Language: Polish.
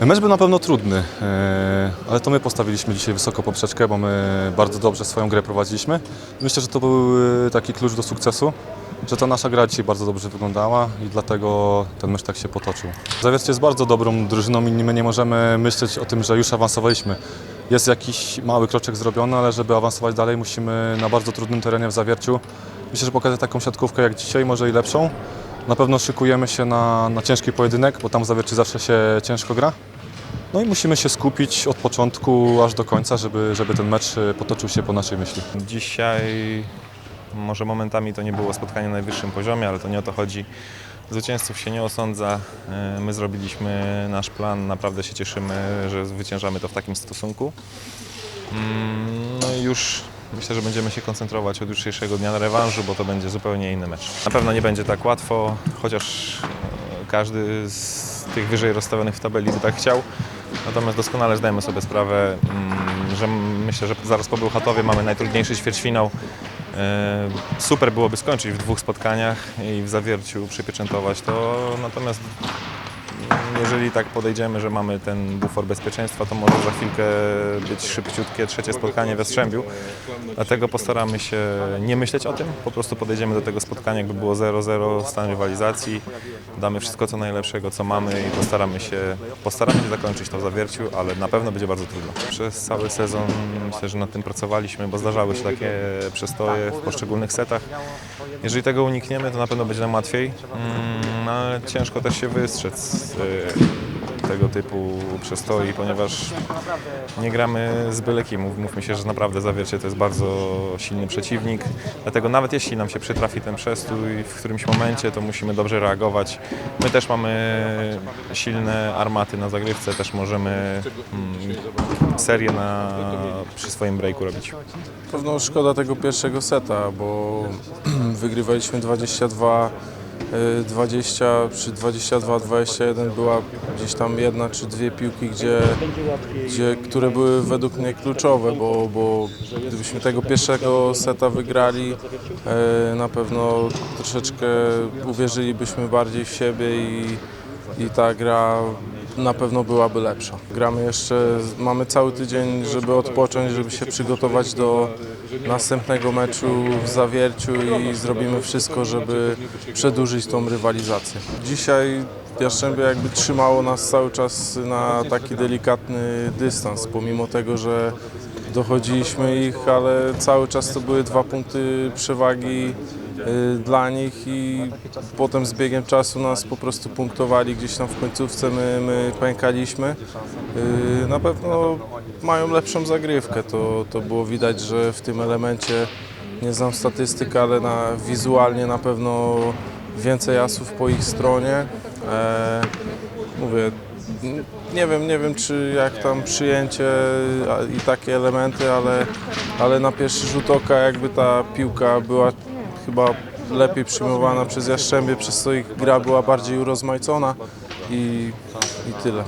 Mecz był na pewno trudny, e, ale to my postawiliśmy dzisiaj wysoko poprzeczkę, bo my bardzo dobrze swoją grę prowadziliśmy. Myślę, że to był e, taki klucz do sukcesu, że ta nasza gra dzisiaj bardzo dobrze wyglądała i dlatego ten mecz tak się potoczył. Zawiercie jest bardzo dobrą drużyną i my nie możemy myśleć o tym, że już awansowaliśmy. Jest jakiś mały kroczek zrobiony, ale żeby awansować dalej musimy na bardzo trudnym terenie w Zawierciu. Myślę, że pokazać taką siatkówkę jak dzisiaj, może i lepszą. Na pewno szykujemy się na, na ciężki pojedynek, bo tam w Zawierciu zawsze się ciężko gra. No i musimy się skupić od początku aż do końca, żeby, żeby ten mecz e, potoczył się po naszej myśli. Dzisiaj może momentami to nie było spotkanie na najwyższym poziomie, ale to nie o to chodzi. Zwycięzców się nie osądza. E, My zrobiliśmy nasz plan, naprawdę się cieszymy, że zwyciężamy to w takim stosunku. Mm, No i już myślę, że będziemy się koncentrować od jutrzejszego dnia na rewanżu, bo to będzie zupełnie inny mecz. Na pewno nie będzie tak łatwo, chociaż e, każdy z tych wyżej rozstawionych w tabeli by tak chciał. Natomiast doskonale zdajemy sobie sprawę, mm, że myślę, że zaraz po Bełchatowie mamy najtrudniejszy ćwierćfinał. E, Super byłoby skończyć w dwóch spotkaniach i w zawierciu przypieczętować to, natomiast jeżeli tak podejdziemy, że mamy ten bufor bezpieczeństwa, to może za chwilkę być szybciutkie trzecie spotkanie we Strzębiu. Dlatego postaramy się nie myśleć o tym, po prostu podejdziemy do tego spotkania, jakby było 0-0 stan rywalizacji, damy wszystko co najlepszego, co mamy i postaramy się, postaramy się zakończyć to w zawierciu, ale na pewno będzie bardzo trudno. Przez cały sezon myślę, że nad tym pracowaliśmy, bo zdarzały się takie przestoje w poszczególnych setach. Jeżeli tego unikniemy, to na pewno będzie nam łatwiej, mm, ale ciężko też się wystrzec y, tego typu przestoi, ponieważ nie gramy z byle kim. Mów- Mówmy się, że naprawdę Zawiercie to jest bardzo silny przeciwnik, dlatego nawet jeśli nam się przytrafi ten przestój w którymś momencie, to musimy dobrze reagować. My też mamy silne armaty na zagrywce, też możemy mm, serię na, przy swoim breaku robić. Pewno szkoda tego pierwszego seta, bo wygrywaliśmy 22 y, 20 przy 22-21 była gdzieś tam jedna czy dwie piłki, gdzie, gdzie, które były według mnie kluczowe, bo, bo gdybyśmy tego pierwszego seta wygrali, y, na pewno troszeczkę uwierzylibyśmy bardziej w siebie i, i ta gra na pewno byłaby lepsza. Gramy jeszcze, mamy cały tydzień, żeby odpocząć, żeby się przygotować do następnego meczu w Zawierciu i zrobimy wszystko, żeby przedłużyć tą rywalizację. Dzisiaj Jastrzębie jakby trzymało nas cały czas na taki delikatny dystans, pomimo tego, że dochodziliśmy ich, ale cały czas to były dwa punkty przewagi dla nich i potem z biegiem czasu nas po prostu punktowali gdzieś tam w końcówce, my, my pękaliśmy. Y, Na pewno mają lepszą zagrywkę, to, to było widać, że w tym elemencie, nie znam statystyk, ale na, wizualnie na pewno więcej asów po ich stronie. E, mówię, nie wiem, nie wiem czy jak tam przyjęcie i takie elementy, ale, ale na pierwszy rzut oka jakby ta piłka była chyba lepiej przyjmowana przez Jastrzębie, przez co ich gra była bardziej urozmaicona i, i tyle.